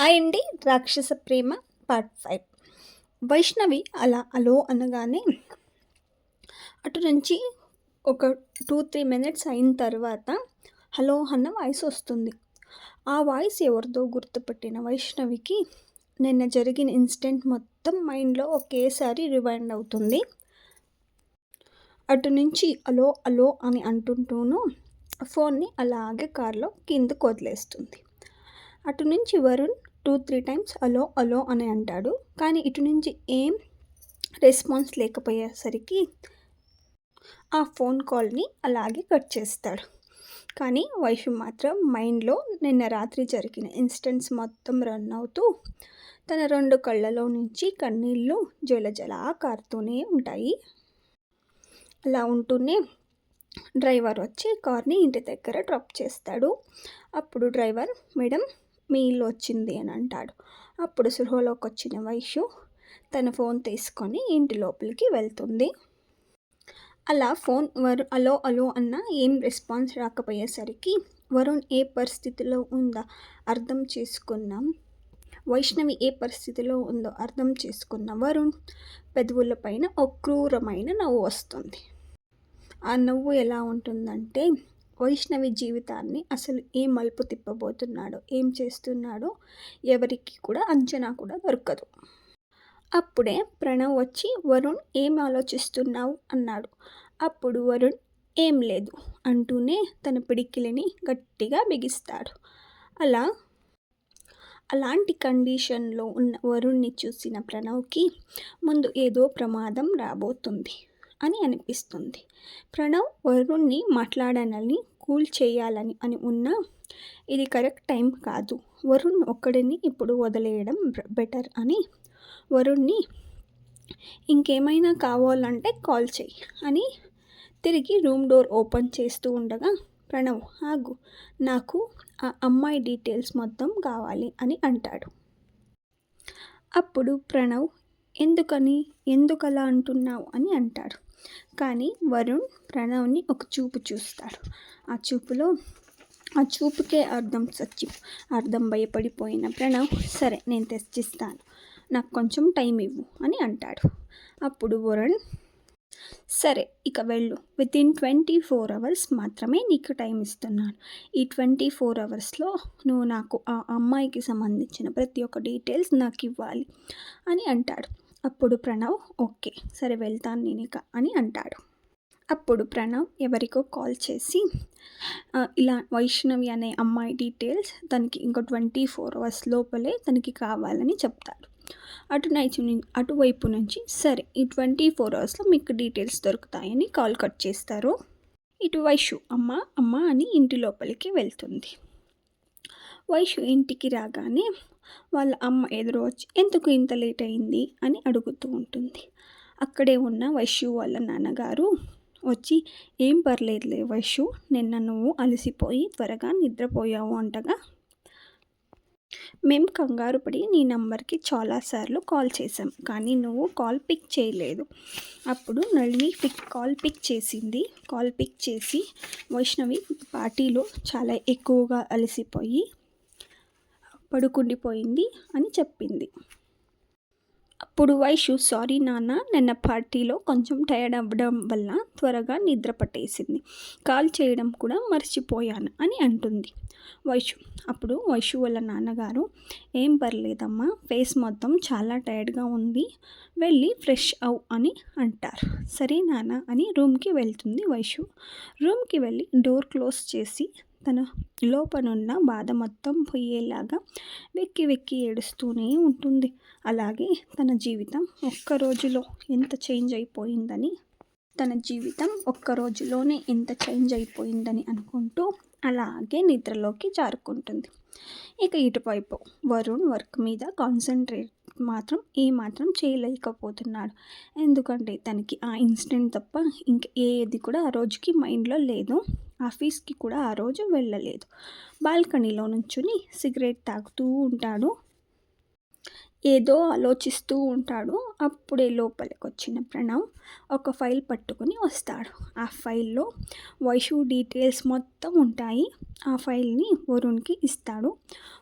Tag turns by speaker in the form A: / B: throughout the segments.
A: అండి రాక్షస ప్రేమ part five Vaishnavi అలా అలో అనగానే అటు నుంచి ఒక టూ త్రీ మినిట్స్ అయిన తర్వాత హలో అన్న వాయిస్ వస్తుంది. ఆ వాయిస్ ఎవరిదో గుర్తుపట్టిన వైష్ణవికి నిన్న జరిగిన ఇన్సిడెంట్ మొత్తం మైండ్లో ఒకేసారి రివైండ్ అవుతుంది. అటు నుంచి అలో అలో అని అంటుంటూను ఫోన్ని అలాగే కారులో కిందకు వదిలేస్తుంది. అటు నుంచి Varun two three times hello hello అని అంటాడు. కానీ ఇటు నుంచి ఏం రెస్పాన్స్ లేకపోయేసరికి ఆ ఫోన్ కాల్ని అలాగే కట్ చేస్తాడు. కానీ వైషు మాత్రం మైండ్లో నిన్న రాత్రి జరిగిన ఇన్సిడెంట్స్ మొత్తం రన్ అవుతూ తన రెండు కళ్ళలో నుంచి కన్నీళ్ళు జల కారుతూనే ఉంటాయి. అలా ఉంటూనే డ్రైవర్ వచ్చి కార్ని ఇంటి దగ్గర డ్రాప్ చేస్తాడు. అప్పుడు డ్రైవర్ మేడం మీ ఇల్లు వచ్చింది అని అంటాడు. అప్పుడు సృహలోకి వచ్చిన వైషు తన ఫోన్ తీసుకొని ఇంటి లోపలికి వెళ్తుంది. అలా ఫోన్ వరు అలో అలో అన్న ఏం రెస్పాన్స్ రాకపోయేసరికి వరుణ్ ఏ పరిస్థితిలో ఉందో అర్థం చేసుకున్నాం. వైష్ణవి ఏ పరిస్థితిలో ఉందో అర్థం చేసుకున్న వరుణ్ పెదవులపైన ఒక క్రూరమైన నవ్వు వస్తుంది. ఆ నవ్వు ఎలా ఉంటుందంటే వైష్ణవి జీవితాన్ని అసలు ఏ మలుపు తిప్పబోతున్నాడో ఏం చేస్తున్నాడో ఎవరికి కూడా అంచనా కూడా దొరకదు. అప్పుడే ప్రణవ్ వచ్చి వరుణ్ ఏం ఆలోచిస్తున్నావు? అన్నాడు. అప్పుడు వరుణ్ ఏం లేదు అంటూనే తన పిడికిలిని గట్టిగా బిగిస్తాడు. అలా అలాంటి కండిషన్లో ఉన్న వరుణ్ణి చూసిన ప్రణవ్కి ముందు ఏదో ప్రమాదం రాబోతుంది. అని అనిపిస్తుంది. ప్రణవ్ వరుణ్ణి మాట్లాడాలని కూల్ చేయాలని అని ఉన్నా ఇది కరెక్ట్ టైం కాదు. వరుణ్ ఒక్కడిని ఇప్పుడు వదిలేయడం బెటర్ అని. వరుణ్ణి ఇంకేమైనా కావాలంటే కాల్ చెయ్యి అని తిరిగి రూమ్ డోర్ ఓపెన్ చేస్తూ ఉండగా ప్రణవ్ ఆగు నాకు ఆ అమ్మాయి డీటెయిల్స్ మొత్తం కావాలి అని అంటాడు. అప్పుడు ప్రణవ్ ఎందుకని? ఎందుకలా అంటున్నావు? అని అంటాడు. కానీ వరుణ్ ప్రణవ్ని ఒక చూపు చూస్తాడు. ఆ చూపులో ఆ చూపుకే అర్థం సచ్చి అర్థం భయపడిపోయిన ప్రణవ్ సరే నేను తెచ్చిస్తాను నాకు కొంచెం టైం ఇవ్వు అని అంటాడు. అప్పుడు వరుణ్ సరే ఇక వెళ్ళు. Within twenty four hours మాత్రమే నీకు టైం ఇస్తున్నాను. ఈ ట్వంటీ ఫోర్ అవర్స్లో నువ్వు నాకు ఆ అమ్మాయికి సంబంధించిన ప్రతి ఒక్క డీటెయిల్స్ నాకు ఇవ్వాలి అని అంటాడు. అప్పుడు ప్రణవ్ ఓకే సరే వెళ్తాను నేను ఇక అని అంటాడు. అప్పుడు ప్రణవ్ ఎవరికో కాల్ చేసి ఇలా వైష్ణవి అనే అమ్మాయి డీటెయిల్స్ తనకి ఇంకో ట్వంటీ ఫోర్ అవర్స్ లోపలే తనకి కావాలని చెప్తాడు అటు నైచి అటువైపు నుంచి సరే ఈ ట్వంటీ ఫోర్ అవర్స్లో మీకు డీటెయిల్స్ దొరుకుతాయని కాల్ కట్ చేస్తారు. ఇటు వైషు అమ్మ అమ్మ అని ఇంటి లోపలికి వెళ్తుంది. వైషు ఇంటికి రాగానే వాళ్ళ అమ్మ ఎదురు వచ్చి ఎందుకు ఇంత లేట్ అయింది? అని అడుగుతూ ఉంటుంది. అక్కడే ఉన్న వైశ్యు వాళ్ళ నాన్నగారు వచ్చి ఏం పర్లేదులే వైశ్యు నిన్న నువ్వు అలసిపోయి త్వరగా నిద్రపోయావు అంటగా మేము కంగారు పడి నీ నంబర్కి చాలాసార్లు కాల్ చేసాం కానీ నువ్వు కాల్ పిక్ చేయలేదు. అప్పుడు నళిని పిక్ కాల్ పిక్ చేసింది. కాల్ పిక్ చేసి వైష్ణవి పార్టీలో చాలా ఎక్కువగా అలసిపోయి పడుకుండిపోయింది అని చెప్పింది. అప్పుడు వైషు సారీ నాన్న నిన్న పార్టీలో కొంచెం టైర్డ్ అవ్వడం వల్ల త్వరగా నిద్ర పట్టేసింది. కాల్ చేయడం కూడా మర్చిపోయాను అని అంటుంది. వైషు అప్పుడు వైషు వాళ్ళ నాన్నగారు ఏం పర్లేదమ్మా ఫేస్ మొత్తం చాలా టైర్డ్గా ఉంది వెళ్ళి ఫ్రెష్ అవు అని అంటారు. సరే నాన్న అని రూమ్కి వెళ్తుంది వైషు రూమ్కి వెళ్ళి డోర్ క్లోజ్ చేసి తన లోపనున్న బాధ మొత్తం పోయేలాగా వెక్కి వెక్కి ఏడుస్తూనే ఉంటుంది. అలాగే తన జీవితం ఒక్క రోజులో ఎంత చేంజ్ అయిపోయిందని తన జీవితం ఒక్క రోజులోనే ఎంత చేంజ్ అయిపోయిందని అనుకుంటూ అలాగే నిద్రలోకి జారుకుంటుంది. ఇక ఇటువైపు వరుణ్ వర్క్ మీద కాన్సన్ట్రేట్ మాత్రం ఏమాత్రం చేయలేకపోతున్నాడు. ఎందుకంటే తనకి ఆ ఇన్సిడెంట్ తప్ప ఇంక ఏది కూడా ఆ రోజుకి మైండ్లో లేదు. ఆఫీస్కి కూడా ఆ రోజు వెళ్ళలేదు. బాల్కనీలో నుంచుని సిగరెట్ తాగుతూ ఉంటాడు. ఏదో ఆలోచిస్తూ ఉంటాడు. అప్పుడే లోపలికి వచ్చిన ప్రణవ్ ఒక ఫైల్ పట్టుకుని వస్తాడు. ఆ ఫైల్లో వైషు డీటెయిల్స్ మొత్తం ఉంటాయి. ఆ ఫైల్ని వరుణ్కి ఇస్తాడు.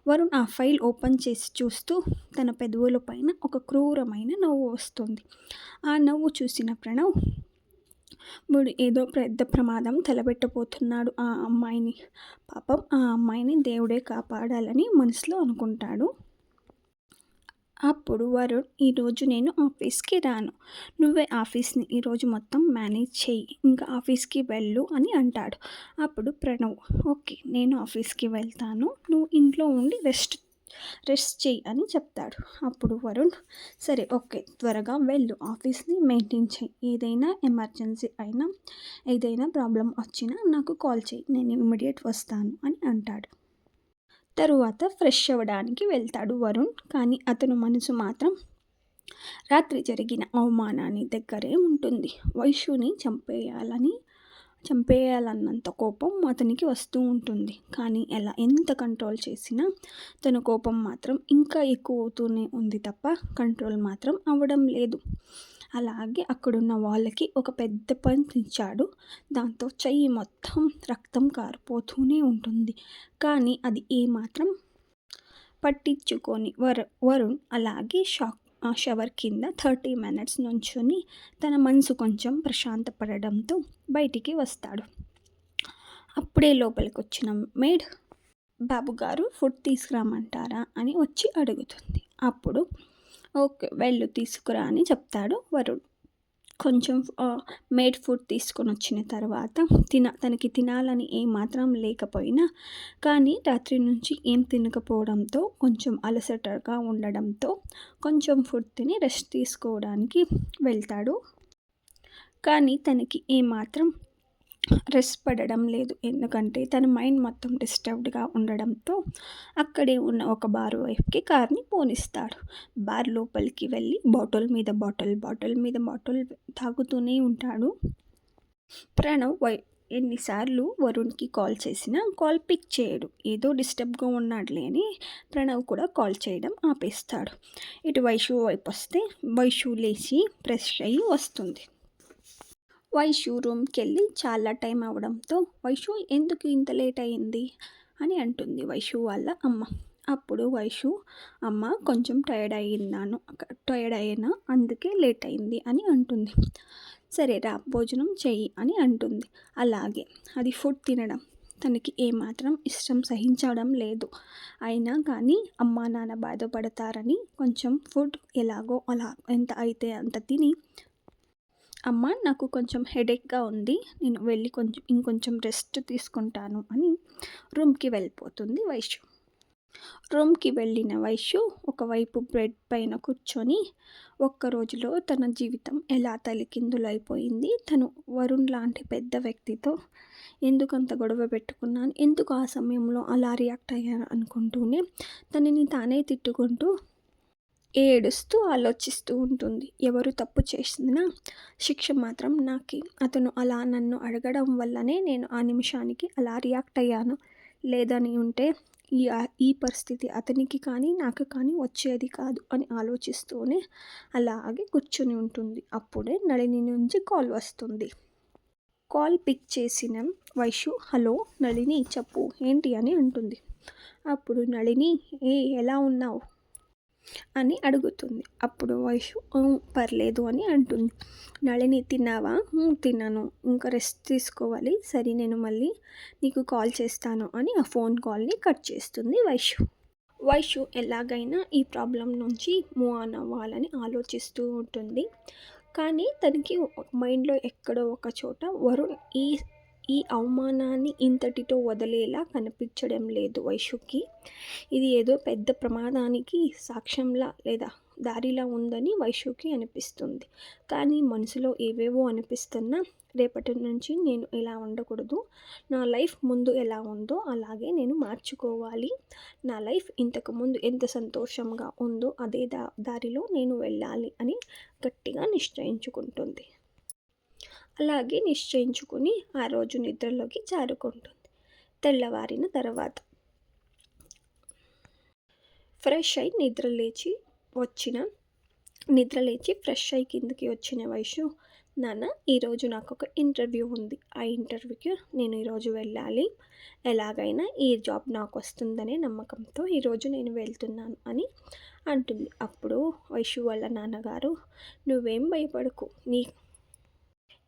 A: వరుణ్ ఆ ఫైల్ ఓపెన్ చేసి చూస్తూ తన పెదవుల పైన ఒక క్రూరమైన నవ్వు వస్తుంది. ఆ నవ్వు చూసిన ప్రణవ్ వీడు ఏదో పెద్ద ప్రమాదం తలబెట్టబోతున్నాడు ఆ అమ్మాయిని. పాపం ఆ అమ్మాయిని దేవుడే కాపాడాలని మనసులో అనుకుంటాడు. అప్పుడు వరుణ్ ఈరోజు నేను ఆఫీస్కి రాను. నువ్వే ఆఫీస్ని ఈరోజు మొత్తం మేనేజ్ చెయ్యి. ఇంకా ఆఫీస్కి వెళ్ళు అని అంటాడు. అప్పుడు ప్రణవ్ ఓకే నేను ఆఫీస్కి వెళ్తాను. నువ్వు ఇంట్లో ఉండి రెస్ట్ రెస్ట్ చెయ్యి అని చెప్తాడు. అప్పుడు వరుణ్ సరే ఓకే త్వరగా వెళ్ళు. ఆఫీస్ని మెయింటైన్ చెయ్యి. ఏదైనా ఎమర్జెన్సీ అయినా ఏదైనా ప్రాబ్లం వచ్చినా నాకు కాల్ చేయి నేను ఇమ్మీడియట్ వస్తాను అని అంటాడు. తరువాత ఫ్రెష్ అవ్వడానికి వెళ్తాడు వరుణ్. కానీ అతను మనసు మాత్రం రాత్రి జరిగిన అవమానాన్ని దగ్గరే ఉంటుంది. వైషుని చంపేయాలని చంపేయాలన్నంత కోపం అతనికి వస్తూ ఉంటుంది. కానీ ఎలా ఎంత కంట్రోల్ చేసినా తన కోపం మాత్రం ఇంకా ఎక్కువ అవుతూనే ఉంది తప్ప కంట్రోల్ మాత్రం అవ్వడం లేదు. అలాగే అక్కడున్న వాళ్ళకి ఒక పెద్ద పంచ్ ఇచ్చాడు. దాంతో చెయ్యి మొత్తం రక్తం కారిపోతూనే ఉంటుంది. కానీ అది ఏమాత్రం పట్టించుకొని వరు వరుణ్ అలాగే షాక్ ఆ షవర్ కింద థర్టీ మినిట్స్ నుంచుని తన మనసు కొంచెం ప్రశాంతపడడంతో బయటికి వస్తాడు. అప్పుడే లోపలికి వచ్చిన మేడ్ బాబు గారు ఫుడ్ తీసుకురామంటారా? అని వచ్చి అడుగుతుంది. అప్పుడు ఓకే వెళ్ళు తీసుకురా అని చెప్తాడు వరుణ్. కొంచెం మేడ్ ఫుడ్ తీసుకొని వచ్చిన తర్వాత తిన తనకి తినాలని ఏమాత్రం లేకపోయినా కానీ రాత్రి నుంచి ఏం తినకపోవడంతో కొంచెం అలసటగా ఉండడంతో కొంచెం ఫుడ్ తిని రెస్ట్ తీసుకోవడానికి వెళ్తాడు. కానీ తనకి ఏమాత్రం రెస్ట్ పడడం లేదు. ఎందుకంటే తన మైండ్ మొత్తం డిస్టర్బ్డ్గా ఉండడంతో అక్కడే ఉన్న ఒక బార్ వైఫ్కి కార్ని పోనిస్తాడు. బార్ లోపలికి వెళ్ళి బాటిల్ మీద బాటిల్ బాటిల్ మీద బాటిల్ తాగుతూనే ఉంటాడు. ప్రణవ్ వై ఎన్నిసార్లు వరుణ్కి కాల్ చేసినా కాల్ పిక్ చేయడు. ఏదో డిస్టర్బ్గా ఉన్నాడులే అని ప్రణవ్ కూడా కాల్ చేయడం ఆపేస్తాడు. ఇటు వైషు వైపు వస్తే వైషు లేచి ఫ్రెష్ అయ్యి వస్తుంది. వైషు రూమ్కి వెళ్ళి చాలా టైం అవడంతో వైషు ఎందుకు ఇంత లేట్ అయింది? అని అంటుంది వైషు వాళ్ళ అమ్మ. అప్పుడు వైషు అమ్మ కొంచెం టైర్డ్ అయ్యిందాను టైర్డ్ అయినా అందుకే లేట్ అయింది అని అంటుంది. సరే రా భోజనం చెయ్యి అని అంటుంది. అలాగే అది ఫుడ్ తినడం. తనకి ఏమాత్రం ఇష్టం సహించడం లేదు. అయినా కానీ అమ్మా నాన్న బాధపడతారని కొంచెం ఫుడ్ ఎలాగో అలా ఎంత అయితే అంత తిని అమ్మ నాకు కొంచెం హెడేక్గా ఉంది. నేను వెళ్ళి కొంచెం ఇంకొంచెం రెస్ట్ తీసుకుంటాను అని రూమ్కి వెళ్ళిపోతుంది వైశ్యు రూమ్కి వెళ్ళిన వైశ్యు ఒకవైపు బ్రెడ్ పైన కూర్చొని ఒక్క రోజులో తన జీవితం ఎలా తలికిందులైపోయింది. తను వరుణ్ లాంటి పెద్ద వ్యక్తితో ఎందుకు అంత గొడవ పెట్టుకున్నాను? ఎందుకు ఆ సమయంలో అలా రియాక్ట్ అయ్యాను అనుకుంటూనే తనని తానే తిట్టుకుంటూ ఏడుస్తూ ఆలోచిస్తూ ఉంటుంది. ఎవరు తప్పు చేసినా శిక్ష మాత్రం నాకే. అతను అలా నన్ను అడగడం వల్లనే నేను ఆ నిమిషానికి అలా రియాక్ట్ అయ్యాను. లేదని ఉంటే ఈ ఈ పరిస్థితి అతనికి కానీ నాకు కానీ వచ్చేది కాదు అని ఆలోచిస్తూనే అలాగే కూర్చొని ఉంటుంది. అప్పుడే నళిని నుంచి కాల్ వస్తుంది. కాల్ పిక్ చేసిన వైషు హలో నళిని చెప్పు ఏంటి? అని అంటుంది. అప్పుడు నళిని ఏ ఎలా ఉన్నావు? అని అడుగుతుంది. అప్పుడు వైషు పర్లేదు అని అంటుంది. నళిని తిన్నావా? తిన్నాను. ఇంకా రెస్ట్ తీసుకోవాలి. సరే నేను మళ్ళీ నీకు కాల్ చేస్తాను అని ఆ ఫోన్ కాల్ని కట్ చేస్తుంది వైషు వైషు ఎలాగైనా ఈ ప్రాబ్లం నుంచి మూవ్ ఆన్ అవ్వాలని ఆలోచిస్తూ ఉంటుంది. కానీ తనకి మైండ్లో ఎక్కడో ఒక చోట వరుణ్ ఈ ఈ అవమానాన్ని ఇంతటితో వదిలేలా కనిపించడం లేదు వైషుకి ఇది ఏదో పెద్ద ప్రమాదానికి సాక్ష్యంలా లేదా దారిలా ఉందని వైషుకి అనిపిస్తుంది. కానీ మనసులో ఏవేవో అనిపిస్తున్నా రేపటి నుంచి నేను ఎలా ఉండకూడదు. నా లైఫ్ ముందు ఎలా ఉందో అలాగే నేను మార్చుకోవాలి. నా లైఫ్ ఇంతకుముందు ఎంత సంతోషంగా ఉందో అదే దా దారిలో నేను వెళ్ళాలి అని గట్టిగా నిశ్చయించుకుంటుంది. అలాగే నిశ్చయించుకుని ఆ రోజు నిద్రలోకి జారుకుంటుంది. తెల్లవారిన తర్వాత ఫ్రెష్ అయి నిద్ర లేచి వచ్చిన నిద్ర లేచి ఫ్రెష్ అయ్యి కిందకి వచ్చిన వయసు నాన్న ఈరోజు నాకు ఒక ఇంటర్వ్యూ ఉంది. ఆ ఇంటర్వ్యూకి నేను ఈరోజు వెళ్ళాలి. ఎలాగైనా ఈ జాబ్ నాకు వస్తుందనే నమ్మకంతో ఈరోజు నేను వెళ్తున్నాను అని అంటుంది. అప్పుడు వైషు వాళ్ళ నాన్నగారు నువ్వేం భయపడకు. నీ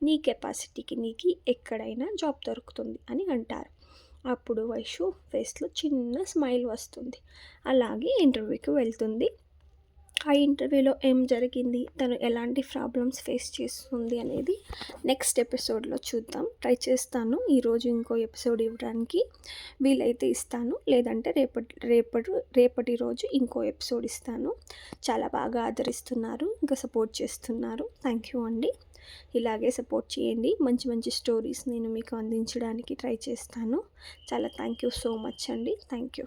A: నీ కెపాసిటీకి నీకు ఎక్కడైనా జాబ్ దొరుకుతుంది అని అంటారు. అప్పుడు వైషు ఫేస్లో చిన్న స్మైల్ వస్తుంది. అలాగే ఇంటర్వ్యూకి వెళ్తుంది. ఆ ఇంటర్వ్యూలో ఏం జరిగింది? తను ఎలాంటి ప్రాబ్లమ్స్ ఫేస్ చేస్తుంది అనేది నెక్స్ట్ ఎపిసోడ్లో చూద్దాం. ట్రై చేస్తాను. ఈరోజు ఇంకో ఎపిసోడ్ ఇవ్వడానికి వీలైతే ఇస్తాను. లేదంటే రేపటి రేపటి రేపటి రోజు ఇంకో ఎపిసోడ్ ఇస్తాను. చాలా బాగా ఆదరిస్తున్నారు. ఇంకా సపోర్ట్ చేస్తున్నారు. థ్యాంక్ యూ అండి. ఇలాగే సపోర్ట్ చేయండి. మంచి మంచి స్టోరీస్ నేను మీకు అందించడానికి ట్రై చేస్తాను. చాలా థ్యాంక్ యూ సో మచ్ అండి. Thank you